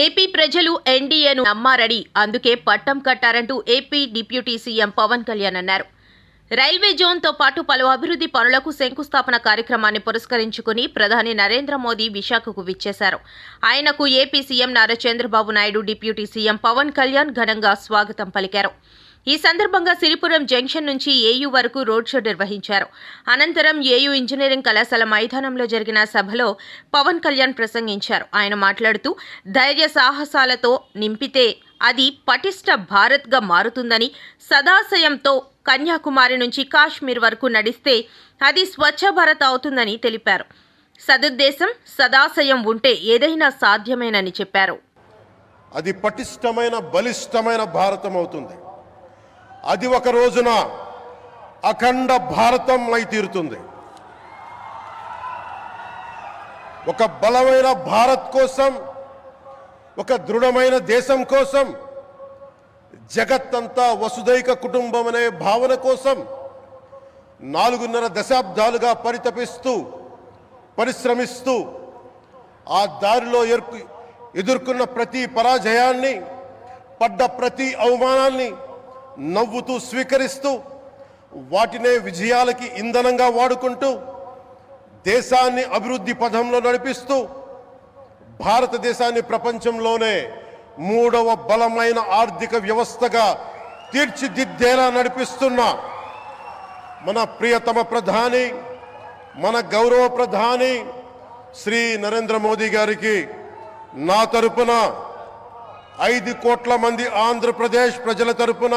AP ప్రజలు ఎన్డీఏను నమ్మారని అందుకే పట్టం కట్టారంటూ AP deputy CM Pawan Kalyan అన్నారు. రైల్వే జోన్తో పాటు పలు అభివృద్ధి పనులకు శంకుస్థాపన కార్యక్రమాన్ని పురస్కరించుకుని ప్రధాని నరేంద్ర మోదీ విశాఖకు విచ్చేశారు. ఆయనకు AP CM Nara Chandrababu Naidu deputy CM Pawan Kalyan ఘనంగా స్వాగతం పలికారు. ఈ సందర్భంగా సిరిపురం జంక్షన్ నుంచి ఏయూ వరకు రోడ్ షో నిర్వహించారు. అనంతరం ఏయూ ఇంజనీరింగ్ కళాశాల మైదానంలో జరిగిన సభలో పవన్ కళ్యాణ్ ప్రసంగించారు. ఆయన మాట్లాడుతూ ధైర్య సాహసాలతో నింపితే అది పటిష్ట భారత్గా మారుతుందని సదాశయంతో కన్యాకుమారి నుంచి కాశ్మీర్ వరకు నడిస్తే అది స్వచ్ఛ భారత్ అవుతుందని తెలిపారు. సదుద్దేశం సదాశయం ఉంటే ఏదైనా సాధ్యమేనని చెప్పారు. అది పటిష్టమైన బలిష్టమైన భారతం అవుతుంది. అది ఒక రోజున అఖండ భారతం అయి తీరుతుంది. ఒక బలమైన భారత్ కోసం ఒక దృఢమైన దేశం కోసం జగత్తంతా వసుదైక కుటుంబం అనే భావన కోసం నాలుగున్నర దశాబ్దాలుగా పరితపిస్తూ పరిశ్రమిస్తూ ఆ దారిలో ఎదుర్కొన్న ప్రతి పరాజయాన్ని పడ్డ ప్రతి అవమానాన్ని నవ్వుతూ స్వీకరిస్తూ వాటినే విజయాలకి ఇంధనంగా వాడుకుంటూ దేశాన్ని అభివృద్ధి పథంలో నడిపిస్తూ భారతదేశాన్ని ప్రపంచంలోనే మూడవ బలమైన ఆర్థిక వ్యవస్థగా తీర్చిదిద్దేలా నడిపిస్తున్న మన ప్రియతమ ప్రధాని మన గౌరవ ప్రధాని శ్రీ నరేంద్ర మోదీ గారికి నా తరపున ఐదు కోట్ల మంది ఆంధ్రప్రదేశ్ ప్రజల తరపున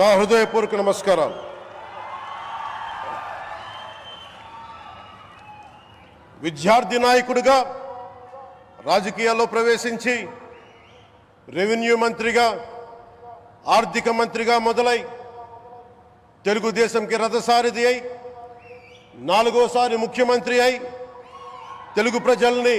నా హృదయపూర్వక నమస్కారాలు. విద్యార్థి నాయకుడిగా రాజకీయాల్లో ప్రవేశించి రెవెన్యూ మంత్రిగా ఆర్థిక మంత్రిగా మొదలై తెలుగుదేశంకి రథసారిది అయి నాలుగోసారి ముఖ్యమంత్రి అయి తెలుగు ప్రజల్ని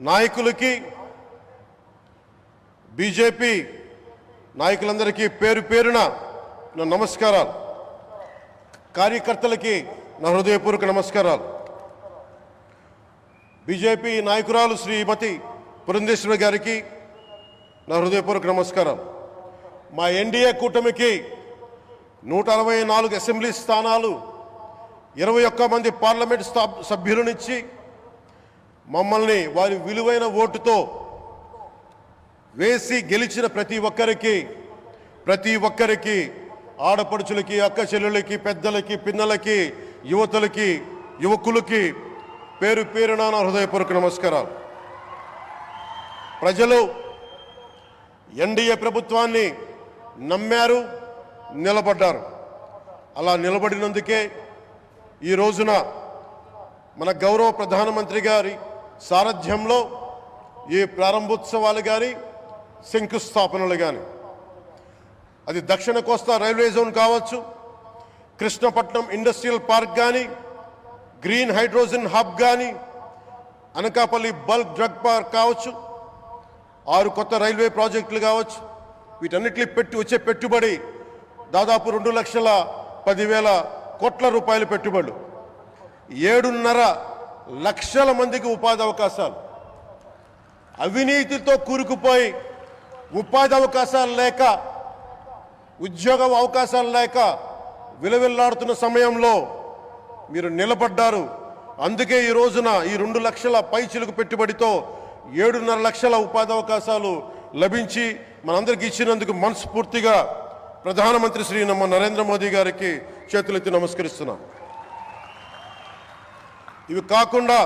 నాయకులకి బీజేపీ నాయకులందరికీ పేరు పేరున నా నమస్కారాలు. కార్యకర్తలకి నా హృదయపూర్వక నమస్కారాలు. బీజేపీ నాయకురాలు శ్రీమతి పురంధేశ్వరి గారికి నా హృదయపూర్వక నమస్కారం మా ఎన్డీఏ కూటమికి నూట అరవై నాలుగు అసెంబ్లీ స్థానాలు ఇరవై ఒక్క మంది పార్లమెంట్ స్థా- సభ్యులనిచ్చి మమ్మల్ని వారి విలువైన ఓటుతో వేసి గెలిచిన ప్రతి ఒక్కరికి ప్రతి ఒక్కరికి ఆడపడుచులకి అక్క చెల్లెలకి పెద్దలకి పిన్నలకి యువతులకి యువకులకి పేరు పేరున నా హృదయపూర్వక నమస్కారాలు. ప్రజలు ఎన్డీఏ ప్రభుత్వాన్ని నమ్మారు నిలబడ్డారు. అలా నిలబడినందుకే ఈ రోజున మన గౌరవ ప్రధానమంత్రి గారి సారథ్యంలో ఈ ప్రారంభోత్సవాలు కానీ శంకుస్థాపనలు కానీ అది దక్షిణ కోస్తా రైల్వే జోన్ కావచ్చు కృష్ణపట్నం ఇండస్ట్రియల్ పార్క్ కానీ గ్రీన్ హైడ్రోజన్ హబ్ కానీ అనకాపల్లి బల్క్ డ్రగ్ పార్క్ కావచ్చు ఆరు కొత్త రైల్వే ప్రాజెక్టులు కావచ్చు వీటన్నిటిని పెట్టి వచ్చే పెట్టుబడి దాదాపు రెండు లక్షల పదివేల కోట్ల రూపాయల పెట్టుబడులు. ఏడున్నర లక్షల మందికి ఉపాధి అవకాశాలు. అవినీతితో కూరుకుపోయి ఉపాధి అవకాశాలు లేక ఉద్యోగ అవకాశాలు లేక విలవిల్లాడుతున్న సమయంలో మీరు నిలబడ్డారు. అందుకే ఈ రోజున ఈ రెండు లక్షల పైచిలుకు పెట్టుబడితో ఏడున్నర లక్షల ఉపాధి అవకాశాలు లభించి మనందరికి ఇచ్చినందుకు మనస్ఫూర్తిగా ప్రధానమంత్రి శ్రీ నమ్మ నరేంద్ర మోదీ గారికి చేతులెత్తి నమస్కరిస్తున్నాం. ఇవి కాకుండా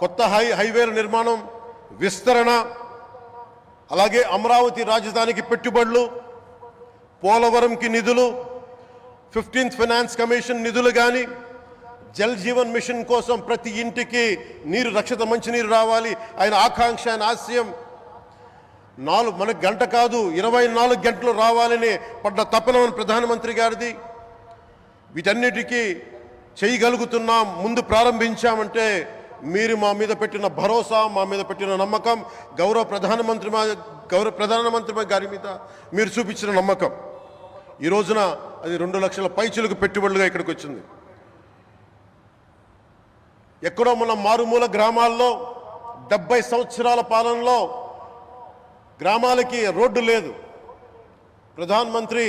కొత్త హై హైవేల నిర్మాణం విస్తరణ అలాగే అమరావతి రాజధానికి పెట్టుబడులు పోలవరంకి నిధులు ఫిఫ్టీన్త్ ఫైనాన్స్ కమిషన్ నిధులు కానీ జల్ జీవన్ మిషన్ కోసం ప్రతి ఇంటికి నీరు రక్షిత మంచినీరు రావాలి ఆయన ఆకాంక్ష ఆయన ఆశయం. నాలుగు మనకు గంట కాదు ఇరవై నాలుగు గంటలు రావాలని పడ్డ తపన ప్రధానమంత్రి గారిది. వీటన్నిటికీ చేయగలుగుతున్నాం ముందు ప్రారంభించామంటే మీరు మా మీద పెట్టిన భరోసా మా మీద పెట్టిన నమ్మకం గౌరవ ప్రధానమంత్రి మా గౌరవ ప్రధానమంత్రి గారి మీద మీరు చూపించిన నమ్మకం. ఈ రోజున అది రెండు లక్షల పైచులకు పెట్టుబడులుగా ఇక్కడికి వచ్చింది. ఎక్కడో మన మారుమూల గ్రామాల్లో డెబ్బై సంవత్సరాల పాలనలో గ్రామాలకి రోడ్డు లేదు. ప్రధానమంత్రి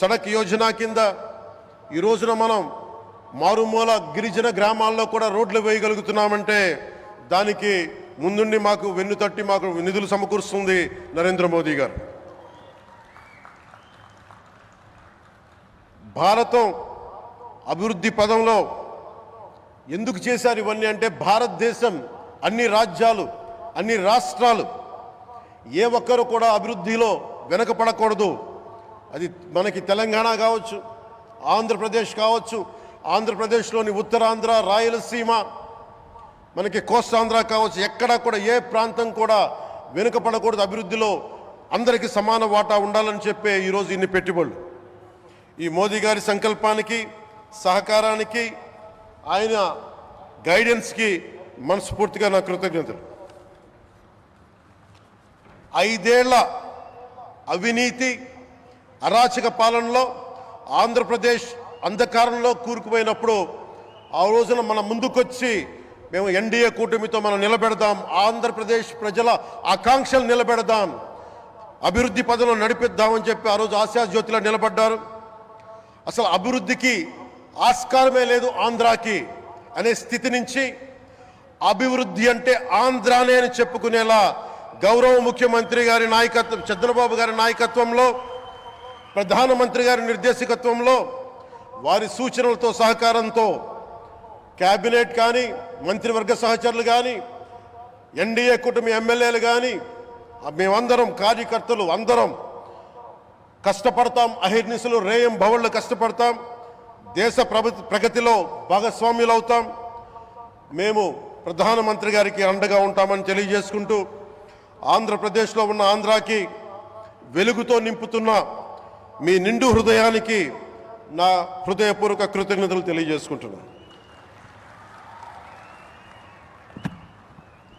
సడక్ యోజన కింద ఈ రోజున మనం మారుమూల గిరిజన గ్రామాల్లో కూడా రోడ్లు వేయగలుగుతున్నామంటే దానికి ముందుండి మాకు వెన్ను తట్టి మాకు నిధులు సమకూరుస్తుంది నరేంద్ర మోదీ గారు. భారతం అభివృద్ధి పదంలో ఎందుకు చేశారు ఇవన్నీ అంటే భారతదేశం అన్ని రాజ్యాలు అన్ని రాష్ట్రాలు ఏ ఒక్కరు కూడా అభివృద్ధిలో వెనకపడకూడదు. అది మనకి తెలంగాణ కావచ్చు ఆంధ్రప్రదేశ్ కావచ్చు ఆంధ్రప్రదేశ్లోని ఉత్తరాంధ్ర రాయలసీమ మనకి కోస్తాంధ్ర కావచ్చు ఎక్కడా కూడా ఏ ప్రాంతం కూడా వెనుకపడకూడదు అభివృద్ధిలో. అందరికీ సమాన వాటా ఉండాలని చెప్పే ఈరోజు ఇన్ని పెట్టుబడులు. ఈ మోదీ గారి సంకల్పానికి సహకారానికి ఆయన గైడెన్స్కి మనస్ఫూర్తిగా నా కృతజ్ఞతలు. ఐదేళ్ళ అవినీతి అరాచక పాలనలో ఆంధ్రప్రదేశ్ అంధకారంలో కూరుకుపోయినప్పుడు ఆ రోజున మన ముందుకొచ్చి మేము ఎన్డీఏ కూటమితో మనం నిలబెడదాం ఆంధ్రప్రదేశ్ ప్రజల ఆకాంక్షలు నిలబెడదాం అభివృద్ధి పదంలో నడిపిద్దామని చెప్పి ఆ రోజు ఆశాజ్యోతిలో నిలబడ్డారు. అసలు అభివృద్ధికి ఆస్కారమే లేదు ఆంధ్రాకి అనే స్థితి నుంచి అభివృద్ధి అంటే ఆంధ్రానే అని చెప్పుకునేలా గౌరవ ముఖ్యమంత్రి గారి నాయకత్వం చంద్రబాబు గారి నాయకత్వంలో ప్రధానమంత్రి గారి నిర్దేశకత్వంలో వారి సూచనలతో సహకారంతో క్యాబినెట్ కానీ మంత్రివర్గ సహచరులు కానీ ఎన్డీఏ కుటుంబ ఎమ్మెల్యేలు కానీ మేమందరం కార్యకర్తలు అందరం కష్టపడతాం. అహిర్నిశలు రేయం భవళ్ళు కష్టపడతాం. దేశ ప్రగతిలో భాగస్వామ్యులు అవుతాం మేము ప్రధానమంత్రి గారికి అండగా ఉంటామని తెలియజేసుకుంటూ ఆంధ్రప్రదేశ్లో ఉన్న ఆంధ్రాకి వెలుగుతో నింపుతున్న మీ నిండు హృదయానికి నా హృదయపూర్వక కృతజ్ఞతలు తెలియజేసుకుంటున్నాను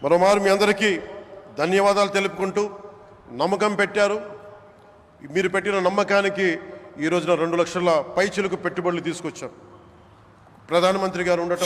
మరోమారు మీ అందరికీ ధన్యవాదాలు తెలుపుకుంటూ నమ్మకం పెట్టారు. మీరు పెట్టిన నమ్మకానికి ఈ రోజున రెండు లక్షల పైచులకు పెట్టుబడులు తీసుకొచ్చాం ప్రధానమంత్రి గారు ఉండటం.